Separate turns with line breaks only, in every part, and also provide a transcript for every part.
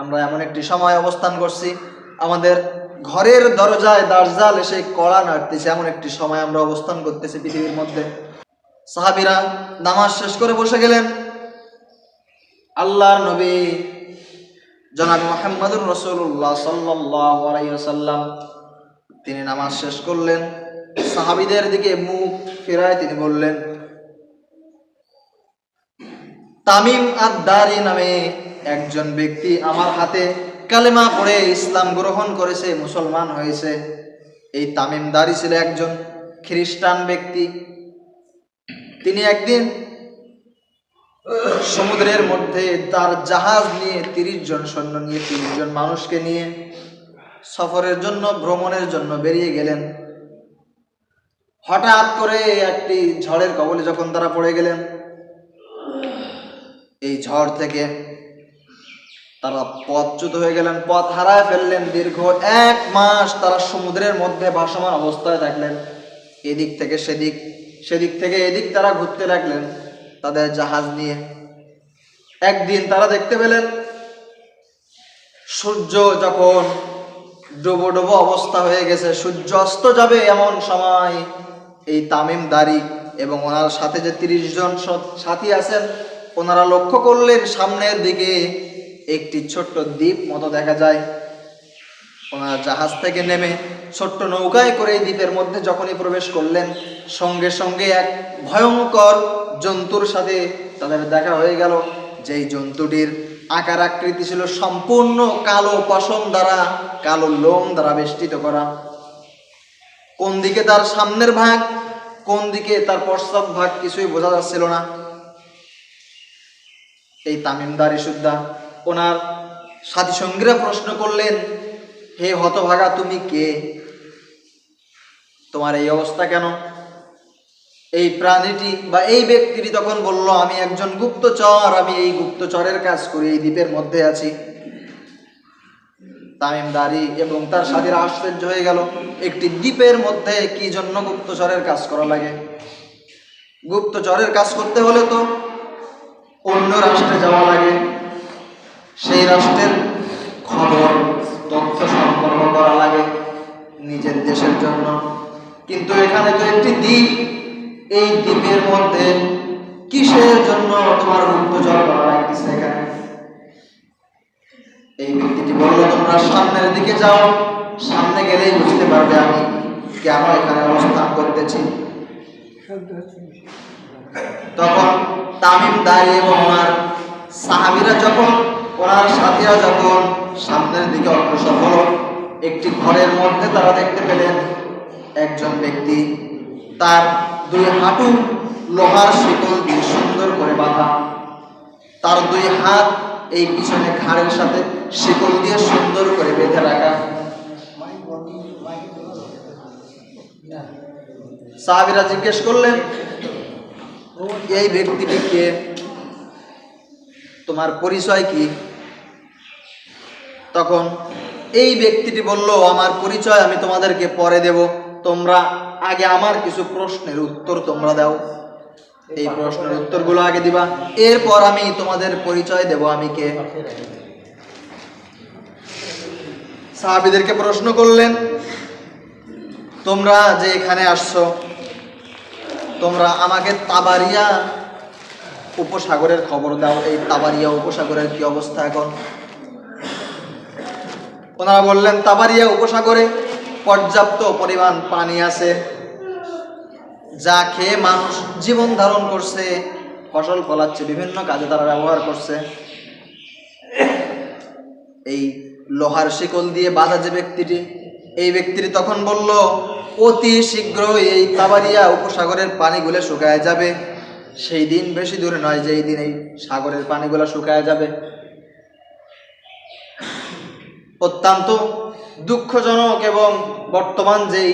আমরা এমন একটি সময় অবস্থান করছি, আমাদের ঘরের দরজায় দার্জাল এসে কড়া নাড়তেছে, এমন একটি সময় আমরা অবস্থান করতেছি পৃথিবীর মধ্যে। সাহাবিরা নামাজ শেষ করে বসে গেলেন। আল্লাহর নবী জনাব মোহাম্মদুর রসুল্লাহ সাল্লাম তিনি নামাজ শেষ করলেন। সাহাবিদের দিকে মুখ ফেরায় তিনি বললেন, তামিম আদারি নামে একজন ব্যক্তি আমার হাতে কালেমা পড়ে ইসলাম গ্রহণ করেছে, মুসলমান হয়েছে। এই তামিমদারি ছিল একজন খ্রিস্টান ব্যক্তি। তিনি একদিন সমুদ্রের মধ্যে তার জাহাজ নিয়ে তিরিশ জন সৈন্য নিয়ে, তিরিশ জন মানুষকে নিয়ে সফরের জন্য, ভ্রমণের জন্য বেরিয়ে গেলেন। হঠাৎ করে একটি ঝড়ের কবলে যখন তারা পড়ে গেলেন, এই ঝড় থেকে তারা পথচ্যুত হয়ে গেলেন, পথ হারায় ফেললেন। দীর্ঘ এক মাস তারা সমুদ্রের মধ্যে ভাসমান অবস্থায় থাকলেন। এদিক থেকে সেদিক সেদিক থেকে এদিক তারা ঘুরতে লাগলেন তাদের জাহাজ নিয়ে। একদিন তারা দেখতে পেলেন, সূর্য যখন ডুবো ডুবো অবস্থা হয়ে গেছে, সূর্য অস্ত যাবে এমন সময় এই তামিম দারি এবং ওনার সাথে যে তিরিশ জন সাথী আছেন, ওনারা লক্ষ্য করলেন সামনের দিকে একটি ছোট্ট দ্বীপ মতো দেখা যায়। ওনারা জাহাজ থেকে নেমে ছোট্ট নৌকায় করে দ্বীপের মধ্যে যখনই প্রবেশ করলেন, সঙ্গে সঙ্গে এক ভয়ঙ্কর জন্তুর সাথে তাদের দেখা হয়ে গেল। যেই জন্তুটির আকার আকৃতি ছিল সম্পূর্ণ কালো পশম দ্বারা, কালো লোম দ্বারা বেষ্টিত করা। কোন দিকে তার সামনের ভাগ, কোন দিকে তার পশ্চাৎ ভাগ কিছুই বোঝা যাচ্ছিল না। এই তামিমদারি সুদ্ধা ওনার সাথী সঙ্গীরা প্রশ্ন করলেন, হে হতভাগা, তুমি কে? তোমার এই অবস্থা কেন? এই প্রাণীটি বা এই ব্যক্তিটি তখন বলল, আমি একজন গুপ্তচর, আমি এই গুপ্তচরের কাজ করি, এই দ্বীপের মধ্যে আছি। তামিমদারি এবং তার সাথীরা আশ্চর্য হয়ে গেল, একটি দ্বীপের মধ্যে কি জন্য গুপ্তচরের কাজ করা লাগে? গুপ্তচরের কাজ করতে হলে তো অন্য রাষ্ট্রে যাওয়া লাগে। সেই রাষ্ট্রের খবর, তথ্য সম্পর্ক করা লাগে নিজের দেশের জন্য। কিন্তু এখানে তো একটি দ্বীপ, এই দ্বীপের মধ্যে কিসের জন্য তোমার গুপ্তচর করা লাগতেছে এখানে? এই ব্যক্তিটি বলল, তোমরা সামনের দিকে যাও, সামনে গেলেই বুঝতে পারবে আমি কেন এখানে অবস্থান করতেছি। তখন তামিম দাই এবং আমার সাহাবিরা যখন ওনার সাথীরা যখন সামনের দিকে অগ্রসর হলো, একটি ঘরের মধ্যে তারা দেখতে পেলেন একজন ব্যক্তি। তার দুই হাঁটু লোহার শিকল দিয়ে সুন্দর করে বাঁধা। তার দুই হাত এই পিছনে ঘাড়ের সাথে শিকল দিয়ে সুন্দর করে বেঁধে রাখা। সাহাবিরা জিজ্ঞেস করলেন, এই ব্যক্তিটি কে? তোমার পরিচয় কি? তখন এই ব্যক্তিটি বলল, আমার পরিচয় আমি তোমাদেরকে পরে দেব। তোমরা আগে আমার কিছু প্রশ্নের উত্তর তোমরা দাও। এই প্রশ্নের উত্তরগুলো আগে দিবা। এরপর আমি তোমাদের পরিচয় দেব, আমি কে? সাহাবিদেরকে প্রশ্ন করলেন, তোমরা যে এখানে আসছো, তোমরা আমাকে তাবারিয়া উপসাগরের খবর দাও, এই তাবারিয়া উপসাগরের কি অবস্থা এখন? ওনারা বললেন, তাবারিয়া উপসাগরে পর্যাপ্ত পরিমাণ পানি আছে। যা খেয়ে মানুষ জীবন ধারণ করছে, ফসল ফলাচ্ছে, বিভিন্ন কাজে তারা ব্যবহার করছে। এই লোহার শিকল দিয়ে বাঁধা যে ব্যক্তিটি, এই ব্যক্তিটি তখন বলল, অতি শীঘ্রই এই তাবারিয়া উপসাগরের পানিগুলো শুকায় যাবে। সেই দিন বেশি দূরে নয়, যেই দিন সাগরের পানিগুলো শুকায় যাবে। অত্যন্ত দুঃখজনক এবং বর্তমান যেই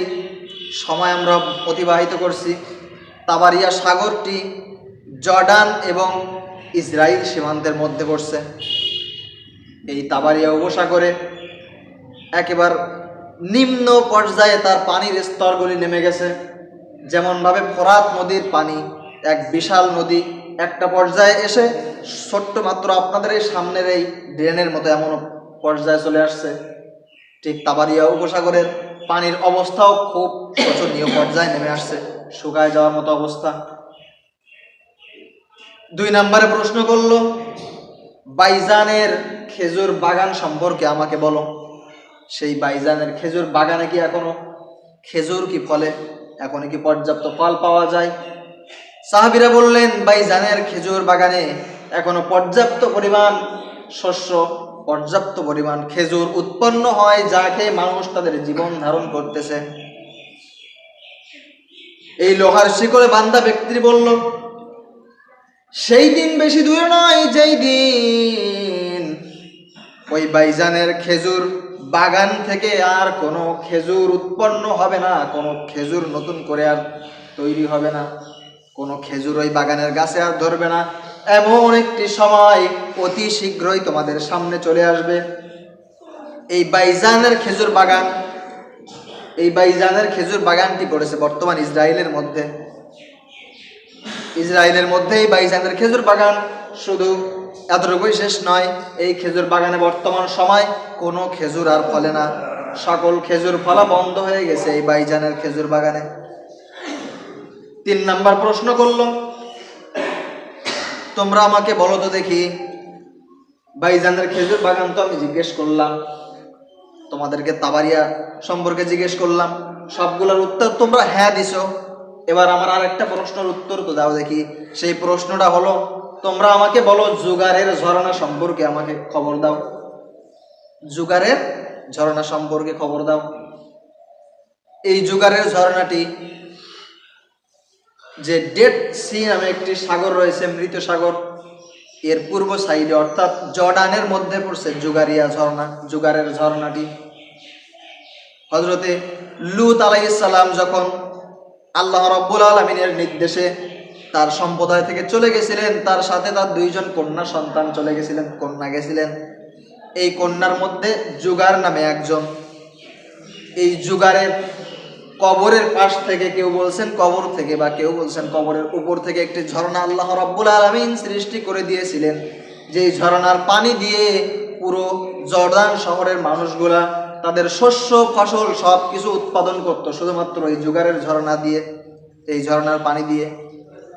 সময় আমরা অতিবাহিত করছি, তাবারিয়া সাগরটি জর্ডান এবং ইসরায়েল সীমান্তের মধ্যে পড়ছে। এই তাবারিয়া উপসাগরে একেবার নিম্ন পর্যায়ে তার পানির স্তরগুলি নেমে গেছে। যেমনভাবে ফরাত নদীর পানি এক বিশাল নদী একটা পর্যায়ে এসে ছোট্ট মাত্র আপনাদের এই সামনের এই ড্রেনের মতো এমন পর্যায়ে চলে আসছে। ঠিক তাবারিয়া উপসাগরের পানির অবস্থাও খুব শোচনীয় পর্যায়ে নেমে আসছে, শুকায় যাওয়ার মতো অবস্থা। দুই নম্বরে প্রশ্ন করল, বাইজানের খেজুর বাগান সম্পর্কে আমাকে বলো। সেই বাইজানের খেজুর বাগানে কি এখনও খেজুর কি ফলে, এখনও কি পর্যাপ্ত ফল পাওয়া যায়? সাহাবিরা বললেন বাইজানের খেজুর বাগানে এখনও পর্যাপ্ত পরিমাণ শস্য, পর্যাপ্ত পরিমাণ খেজুর উৎপন্ন হয় যা খেয়ে মানুষ তাদের জীবন ধারণ করতেছে। এই লোহার শিকড়ে বান্দা ব্যক্তি বলল, সেই দিন বেশি দূরে নয়, যেই দিন ওই বাইজানের খেজুর বাগান থেকে আর কোনো খেজুর উৎপন্ন হবে না, কোনো খেজুর নতুন করে আর তৈরি হবে না। কোনো খেজুর ওই বাগানের গাছে আর ধরবে না। এমন একটি সময় অতি শীঘ্রই তোমাদের সামনে চলে আসবে। এই বাইজানের খেজুর বাগান, এই বাইজানের খেজুর বাগানটি পড়েছে বর্তমান ইসরায়েলের মধ্যে। ইসরায়েলের মধ্যেই বাইজানের খেজুর বাগান শুধু এতটুকুই শেষ নয়, এই খেজুর বাগানে বর্তমান সময় কোনো খেজুর আর ফলে না। সকল খেজুর ফলা বন্ধ হয়ে গেছে এই বাইজানের খেজুর বাগানে। তিন নাম্বার প্রশ্ন করল, তোমরা আমাকে বলো তো দেখি, বাইজানের খেজুর বাগান তো আমি জিজ্ঞেস করলাম, তোমাদেরকে তাবারিয়া সম্পর্কে জিজ্ঞেস করলাম, সবগুলোর উত্তর তোমরা হ্যাঁ দিছো। এবার আমার আর একটা প্রশ্নের উত্তর তো দাও দেখি। সেই প্রশ্নটা হলো, তোমরা আমাকে বলো জুগারের ঝরনা সম্পর্কে আমাকে খবর দাও। জুগারের ঝরনা সম্পর্কে খবর দাও। এই জুগারের ঝরনাটি যে ডেড সি নামে একটি সাগর রয়েছে, মৃত সাগর। এর পূর্ব সাইডে, অর্থাৎ জর্ডানের মধ্যে পড়ছে জুগারিয়া ঝর্ণা, জুগারের ঝর্ণাটি। হজরতে লুত আলাইসাল্লাম যখন আল্লাহ রব্বুল আলমিনের নির্দেশে তার সম্প্রদায় থেকে চলে গেছিলেন, তার সাথে তার দুইজন কন্যা সন্তান চলে গেছিলেন, কন্যা গেছিলেন। এই কন্যার মধ্যে জুগার নামে একজন। এই জুগারের কবরের পাশ থেকে কেউ বলছেন কবর থেকে বা কেউ বলছেন কবরের উপর থেকে একটি ঝর্ণা আল্লাহ রব্বুল আলমিন সৃষ্টি করে দিয়েছিলেন। যেই ঝর্ণার পানি দিয়ে পুরো জর্দান শহরের মানুষগুলা তাদের শস্য, ফসল সব কিছু উৎপাদন করত, শুধুমাত্র এই জুগারের ঝর্ণা দিয়ে, এই ঝর্ণার পানি দিয়ে।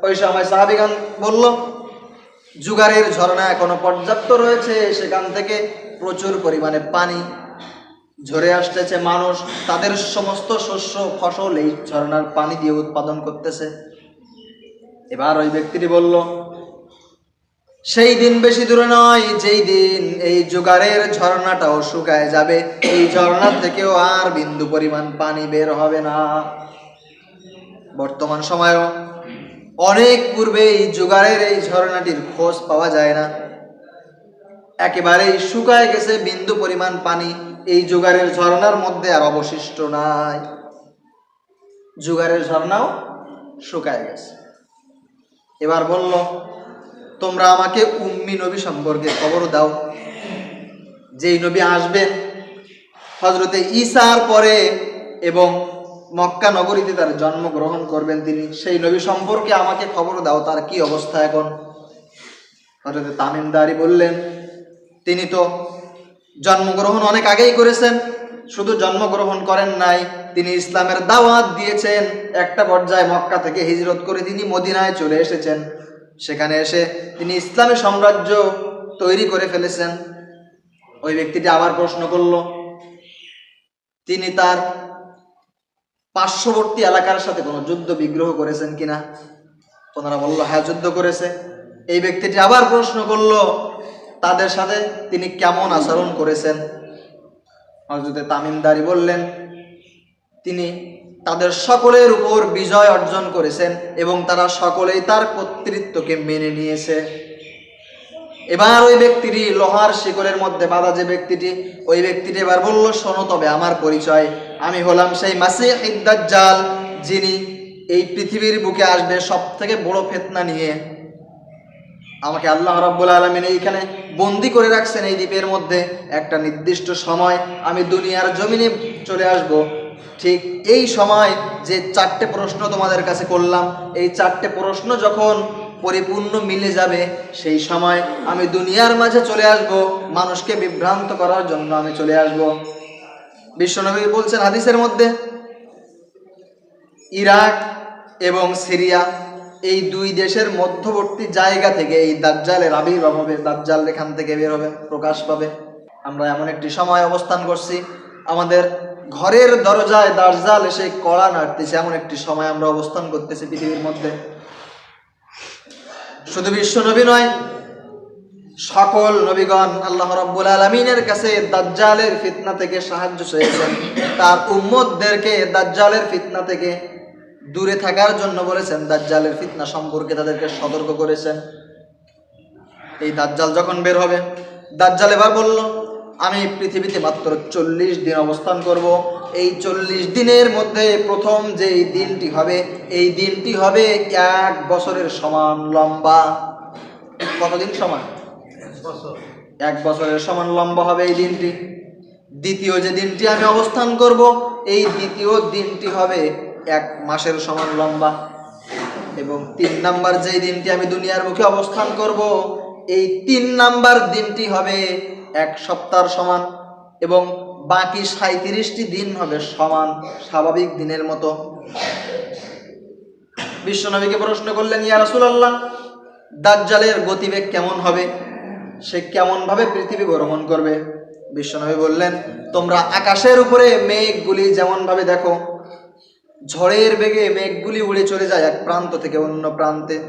ওই সময় সাহাবিগান বলল, জুগারের ঝর্ণা এখনও পর্যাপ্ত রয়েছে, সেখান থেকে প্রচুর পরিমাণে পানি ঝরে আসতেছে মানুষ, তাদের সমস্ত শস্য, ফসল এই ঝর্ণার পানি দিয়ে উৎপাদন করতেছে। এবার ওই ব্যক্তিটি বলল, সেই দিন বেশি দূরে নয়, যেই দিন এই জোগাড়ের ঝর্ণাটাও শুকায় যাবে, এই ঝর্ণা থেকেও আর বিন্দু পরিমাণ পানি বের হবে না। বর্তমান সময়েও অনেক পূর্বে এই জোগাড়ের এই ঝর্ণাটির খোঁজ পাওয়া যায় না। একেবারেই শুকায় গেছে বিন্দু পরিমাণ পানি এই জোগাড়ের ঝর্ণার মধ্যে আর অবশিষ্ট নাই। জুগারের ঝর্ণাও শুকায় গেছে। এবার বলল, তোমরা আমাকে উম্মি নবী সম্পর্কে খবর দাও। যেই নবী আসবেন হজরতে ঈসার পরে এবং মক্কা নগরীতে তার জন্মগ্রহণ করবেন তিনি, সেই নবী সম্পর্কে আমাকে খবর দাও, তার কি অবস্থা এখন? হজরতে তামিমদারি বললেন, তিনি তো জন্মগ্রহণ অনেক আগেই করেছেন। শুধু জন্মগ্রহণ করেন নাই, তিনি ইসলামের দাওয়াত দিয়েছেন। একটা পর্যায়ে মক্কা থেকে হিজরত করে তিনি মদিনায় চলে এসেছেন। সেখানে এসে তিনি ইসলামী সাম্রাজ্য তৈরি করে ফেলেছেন। ওই ব্যক্তিটি আবার প্রশ্ন করল, তিনি তার পার্শ্ববর্তী এলাকার সাথে কোনো যুদ্ধ বিগ্রহ করেছেন কিনা? ওনারা বলল হ্যাঁ যুদ্ধ করেছে। এই ব্যক্তিটি আবার প্রশ্ন করল তাদের সাথে তিনি কেমন আচরণ করেছেন? হজরতে তামিমদারি বললেন, তিনি তাদের সকলের উপর বিজয় অর্জন করেছেন এবং তারা সকলেই তার কর্তৃত্বকে মেনে নিয়েছে। এবার ওই ব্যক্তিটি লোহার শিকলের মধ্যে বাঁধা যে ব্যক্তিটি, ওই ব্যক্তিটি এবার বলল, শোনো তবে, আমার পরিচয়। আমি হলাম সেই মাসি জাল যিনি এই পৃথিবীর বুকে আসবে সব থেকে বড় ফেতনা নিয়ে। আমাকে আল্লাহ রাব্বুল আলমিন এইখানে বন্দি করে রাখছেন এই দ্বীপের মধ্যে। একটা নির্দিষ্ট সময় আমি দুনিয়ার জমিনে চলে আসব। ঠিক এই সময় যে চারটে প্রশ্ন তোমাদের কাছে করলাম, এই চারটে প্রশ্ন যখন পরিপূর্ণ মিলে যাবে, সেই সময় আমি দুনিয়ার মাঝে চলে আসব, মানুষকে বিভ্রান্ত করার জন্য আমি চলে আসব। বিশ্বনবী বলছেন হাদিসের মধ্যে, ইরাক এবং সিরিয়া এই দুই দেশের মধ্যবর্তী জায়গা থেকে এই দাজ্জালের আবির্ভাব হবে, দাজ্জাল এখান থেকে বের হবে, প্রকাশ পাবে। আমরা এমন একটি সময় অবস্থান করছি, আমাদের ঘরের দরজায় দাজ্জাল এসে কড়া নাড়তেছে, এমন একটি সময় আমরা অবস্থান করতেছি পৃথিবীর মধ্যে। শুধু বিশ্ব নবী নয়, সকল নবীগণ আল্লাহ রব্বুল আলমিনের কাছে দাজ্জালের ফিতনা থেকে সাহায্য চেয়েছেন। তার উম্মতদেরকে দাজ্জালের ফিতনা থেকে দূরে থাকার জন্য বলেছেন, দাজ্জালের ফিতনা সম্পর্কে তাদেরকে সতর্ক করেছেন। এই দাজ্জাল যখন বের হবে, দাজ্জাল এবার বলল, আমি পৃথিবীতে মাত্র চল্লিশ দিন অবস্থান করব। এই চল্লিশ দিনের মধ্যে প্রথম যে দিনটি হবে, এই দিনটি হবে এক বছরের সমান লম্বা। কতদিন সমান? এক বছরের সমান লম্বা হবে এই দিনটি। দ্বিতীয় যে দিনটি আমি অবস্থান করব, এই দ্বিতীয় দিনটি হবে এক মাসের সমান লম্বা। এবং তিন নাম্বার যেই দিনটি আমি দুনিয়ার মুখে অবস্থান করব, এই তিন নাম্বার দিনটি হবে এক সপ্তাহ সমান এবং বাকি সাঁত্রিশটি দিন হবে সমান স্বাভাবিক দিনের মতো। বিশ্বনবীকে প্রশ্ন করলেন, ইয়া রাসূলুল্লাহ, দাজ্জালের গতিবেগ কেমন হবে? সে কেমনভাবে পৃথিবী ভ্রমণ করবে? বিশ্বনবী বললেন, তোমরা আকাশের উপরে মেঘগুলি যেমনভাবে দেখো ঝড়ের বেগে মেঘগুলি উড়ে চলে যায় এক প্রান্ত থেকে অন্য প্রান্তে।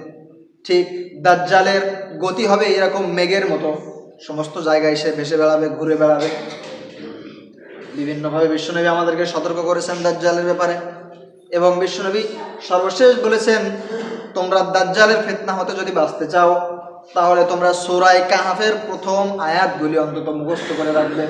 ঠিক দাজ্জালের গতি হবে এরকম মেঘের মতো। সমস্ত জায়গায় সে ভেসে বেড়াবে, ঘুরে বেড়াবে। বিভিন্নভাবে বিশ্বনবী আমাদেরকে সতর্ক করেছেন দাজ্জালের ব্যাপারে। এবং বিশ্বনবী সর্বশেষ বলেছেন, তোমরা দাজ্জালের ফিতনা হতে যদি বাঁচতে চাও, তাহলে তোমরা সোরাই কাহাফের প্রথম আয়াতগুলি অন্তত মুখস্থ করে রাখবে।